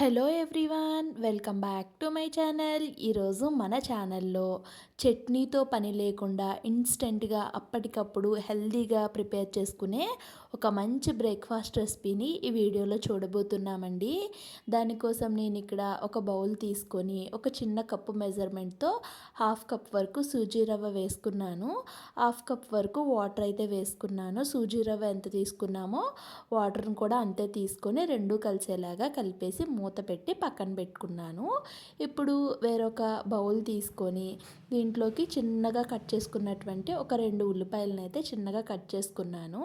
Hello everyone welcome back to my channel. ఈరోజు మన ఛానల్లో చట్నీతో పని లేకుండా ఇన్స్టెంట్గా అప్పటికప్పుడు హెల్దీగా ప్రిపేర్ చేసుకునే ఒక మంచి బ్రేక్ఫాస్ట్ రెసిపీని ఈ వీడియోలో చూడబోతున్నామండి. దానికోసం నేను ఇక్కడ ఒక బౌల్ తీసుకొని ఒక చిన్న కప్పు మెజర్మెంట్తో హాఫ్ కప్ వరకు సూజీ రవ్వ వేసుకున్నాను. హాఫ్ కప్ వరకు వాటర్ అయితే వేసుకున్నాను. సూజీ రవ్వ ఎంత తీసుకున్నామో వాటర్ని కూడా అంతే తీసుకొని రెండు కలిసేలాగా కలిపేసి మూత పెట్టి పక్కన పెట్టుకున్నాను. ఇప్పుడు వేరొక బౌల్ తీసుకొని దీంట్లోకి చిన్నగా కట్ చేసుకున్నటువంటి ఒక రెండు ఉల్లిపాయలను అయితే చిన్నగా కట్ చేసుకున్నాను.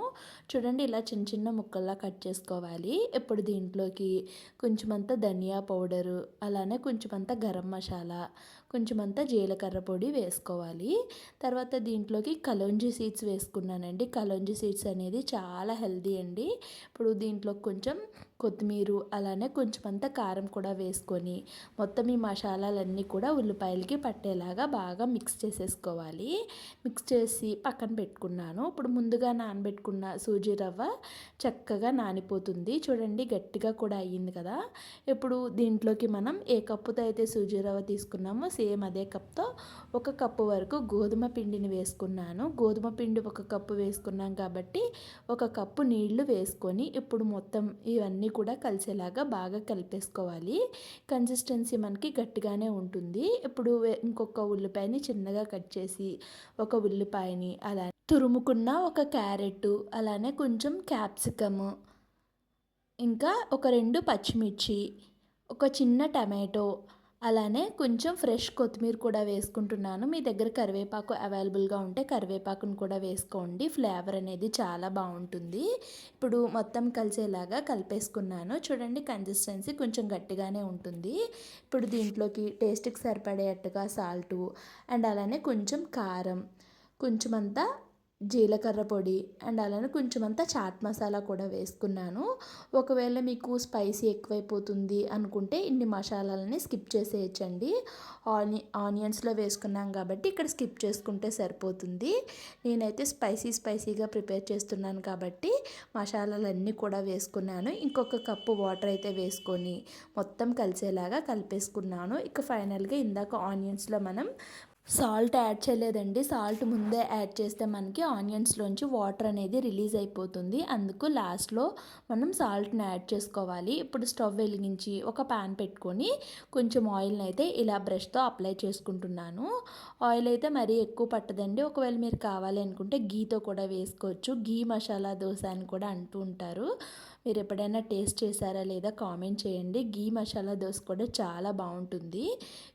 చూడండి ఇలా చిన్న చిన్న ముక్కల్లా కట్ చేసుకోవాలి. ఇప్పుడు దీంట్లోకి కొంచెమంత ధనియా పౌడరు అలానే కొంచెమంత గరం మసాలా కొంచెమంత జీలకర్ర పొడి వేసుకోవాలి. తర్వాత దీంట్లోకి కలోంజీ సీడ్స్ వేసుకున్నానండి. కలోంజీ సీడ్స్ అనేది చాలా హెల్దీ అండి. ఇప్పుడు దీంట్లో కొంచెం కొత్తిమీర అలానే కొంచెం అంత కారం కూడా వేసుకొని మొత్తం ఈ మసాలాలన్నీ కూడా ఉల్లిపాయలకి పట్టేలాగా బాగా మిక్స్ చేసేసుకోవాలి. మిక్స్ చేసి పక్కన పెట్టుకున్నాను. ఇప్పుడు ముందుగా నానబెట్టుకున్న సూజీ రవ్వ చక్కగా నానిపోతుంది. చూడండి గట్టిగా కూడా అయ్యింది కదా. ఇప్పుడు దీంట్లోకి మనం ఏ కప్పుతో అయితే సూజీ రవ్వ తీసుకున్నామో సేమ్ అదే కప్తో ఒక కప్పు వరకు గోధుమ పిండిని వేసుకున్నాను. గోధుమ పిండి ఒక కప్పు వేసుకున్నాం కాబట్టి ఒక కప్పు నీళ్ళు వేసుకొని ఇప్పుడు మొత్తం ఇవన్నీ కూడా కలిసేలాగా బాగా కలిపేసుకోవాలి. కన్సిస్టెన్సీ మనకి గట్టిగానే ఉంటుంది. ఇప్పుడు ఇంకొక ఉల్లిపాయని చిన్నగా కట్ చేసి ఒక ఉల్లిపాయని అలా తురుముకున్న ఒక క్యారెట్ అలానే కొంచెం క్యాప్సికమ్ ఇంకా ఒక రెండు పచ్చిమిర్చి ఒక చిన్న టమాటో అలానే కొంచెం ఫ్రెష్ కొత్తిమీర కూడా వేసుకుంటున్నాను. మీ దగ్గర కరివేపాకు అవైలబుల్గా ఉంటే కరివేపాకును కూడా వేసుకోండి. ఫ్లేవర్ అనేది చాలా బాగుంటుంది. ఇప్పుడు మొత్తం కలిసేలాగా కలిపేసుకున్నాను. చూడండి కన్సిస్టెన్సీ కొంచెం గట్టిగానే ఉంటుంది. ఇప్పుడు దీంట్లోకి టేస్ట్కి సరిపడేట్టుగా సాల్టు అండ్ అలానే కొంచెం కారం. కొంచెం అంతా జీలకర్ర పొడి అండ్ అలానే కొంచెం అంతా చాట్ మసాలా కూడా వేసుకున్నాను. ఒకవేళ మీకు స్పైసీ ఎక్కువైపోతుంది అనుకుంటే ఇన్ని మసాలాలని స్కిప్ చేసేయచ్చండి. ఆని ఆనియన్స్లో వేసుకున్నాం కాబట్టి ఇక్కడ స్కిప్ చేసుకుంటే సరిపోతుంది. నేనైతే స్పైసీ స్పైసీగా ప్రిపేర్ చేస్తున్నాను కాబట్టి మసాలాలన్నీ కూడా వేసుకున్నాను. ఇంకొక కప్పు వాటర్ అయితే వేసుకొని మొత్తం కలిసేలాగా కలిపేసుకున్నాను. ఇక ఫైనల్గా ఇందాక ఆనియన్స్లో మనం సాల్ట్ యాడ్ చేయలేదండి. సాల్ట్ ముందే యాడ్ చేస్తే మనకి ఆనియన్స్లోంచి వాటర్ అనేది రిలీజ్ అయిపోతుంది. అందుకు లాస్ట్లో మనం సాల్ట్ని యాడ్ చేసుకోవాలి. ఇప్పుడు స్టవ్ వెలిగించి ఒక ప్యాన్ పెట్టుకొని కొంచెం ఆయిల్ని అయితే ఇలా బ్రష్తో అప్లై చేసుకుంటున్నాను. ఆయిల్ అయితే మరీ ఎక్కువ పట్టదండి. ఒకవేళ మీరు కావాలి అనుకుంటే గీతో కూడా వేసుకోవచ్చు. గీ మసాలా దోశ అని కూడా అంటూ ఉంటారు. మీరు ఎప్పుడైనా టేస్ట్ చేశారా లేదా కామెంట్ చేయండి. గీ మసాలా దోశ కూడా చాలా బాగుంటుంది.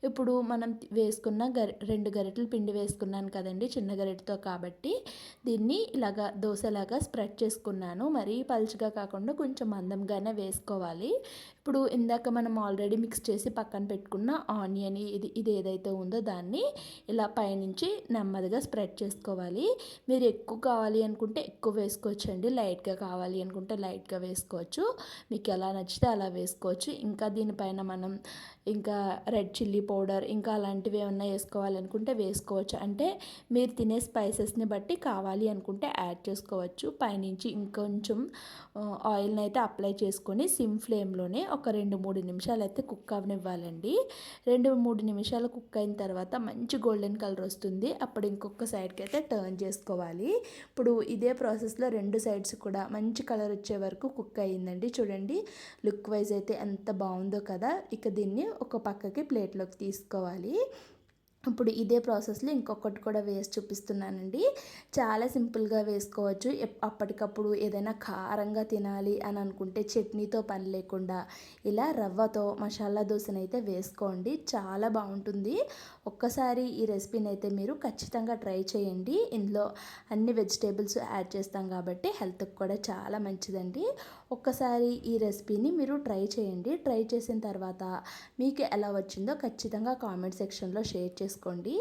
ఇప్పుడు మనం వేసుకున్న గరి రెండు గరిటెలు పిండి వేసుకున్నాను కదండి చిన్న గరిటెతో కాబట్టి. దీన్ని ఇలాగా దోశలాగా స్ప్రెడ్ చేసుకున్నాను. మరీ పలుచగా కాకుండా కొంచెం మందంగానే వేసుకోవాలి. ఇప్పుడు ఇందాక మనం ఆల్రెడీ మిక్స్ చేసి పక్కన పెట్టుకున్న ఆనియన్ ఇది ఇది ఏదైతే ఉందో దాన్ని ఇలా పైనుంచి నెమ్మదిగా స్ప్రెడ్ చేసుకోవాలి. మీరు ఎక్కువ కావాలి అనుకుంటే ఎక్కువ వేసుకోవచ్చండి. లైట్గా కావాలి అనుకుంటే లైట్గా వేసుకోవచ్చు. మీకు ఎలా నచ్చితే అలా వేసుకోవచ్చు. ఇంకా దీనిపైన మనం ఇంకా రెడ్ చిల్లీ పౌడర్ ఇంకా అలాంటివి ఏమన్నా వేసుకోవాలనుకుంటే వేసుకోవచ్చు. అంటే మీరు తినే స్పైసెస్ని బట్టి కావాలి అనుకుంటే యాడ్ చేసుకోవచ్చు. పైనుంచి ఇంకొంచెం ఆయిల్ని అయితే అప్లై చేసుకొని సిమ్ ఫ్లేమ్లోనే ఒక రెండు మూడు నిమిషాలు అయితే కుక్ అవనివ్వాలండి. రెండు మూడు నిమిషాలు కుక్ అయిన తర్వాత మంచి గోల్డెన్ కలర్ వస్తుంది. అప్పుడు ఇంకొక సైడ్కి అయితే టర్న్ చేసుకోవాలి. ఇప్పుడు ఇదే ప్రాసెస్లో రెండు సైడ్స్ కూడా మంచి కలర్ వచ్చే వరకు కుక్ అయ్యిందండి. చూడండి లుక్ వైజ్ అయితే ఎంత బాగుందో కదా. ఇక దీన్ని ఒక పక్కకి ప్లేట్లోకి తీసుకోవాలి. ఇప్పుడు ఇదే ప్రాసెస్లో ఇంకొకటి కూడా వేసి చూపిస్తున్నానండి. చాలా సింపుల్గా వేసుకోవచ్చు. అప్పటికప్పుడు ఏదైనా కారంగా తినాలి అని అనుకుంటే చట్నీతో పని లేకుండా ఇలా రవ్వతో మసాలా దోశను అయితే వేసుకోండి. చాలా బాగుంటుంది. ఒక్కసారి ఈ రెసిపీని అయితే మీరు ఖచ్చితంగా ట్రై చేయండి. ఇందులో అన్ని వెజిటేబుల్స్ యాడ్ చేస్తాం కాబట్టి హెల్త్కి కూడా చాలా మంచిదండి. ఒక్కసారి ఈ రెసిపీని మీరు ట్రై చేయండి. ట్రై చేసిన తర్వాత మీకు ఎలా వచ్చిందో ఖచ్చితంగా కామెంట్ సెక్షన్లో షేర్ చేసుకోండి.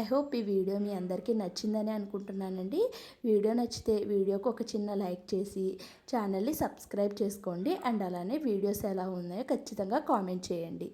ఐ హోప్ ఈ వీడియో మీ అందరికీ నచ్చిందని అనుకుంటున్నానండి. వీడియో నచ్చితే వీడియోకి ఒక చిన్న లైక్ చేసి ఛానల్ని సబ్స్క్రైబ్ చేసుకోండి. అండ్ అలానే వీడియోస్ ఎలా ఉన్నాయో ఖచ్చితంగా కామెంట్ చేయండి.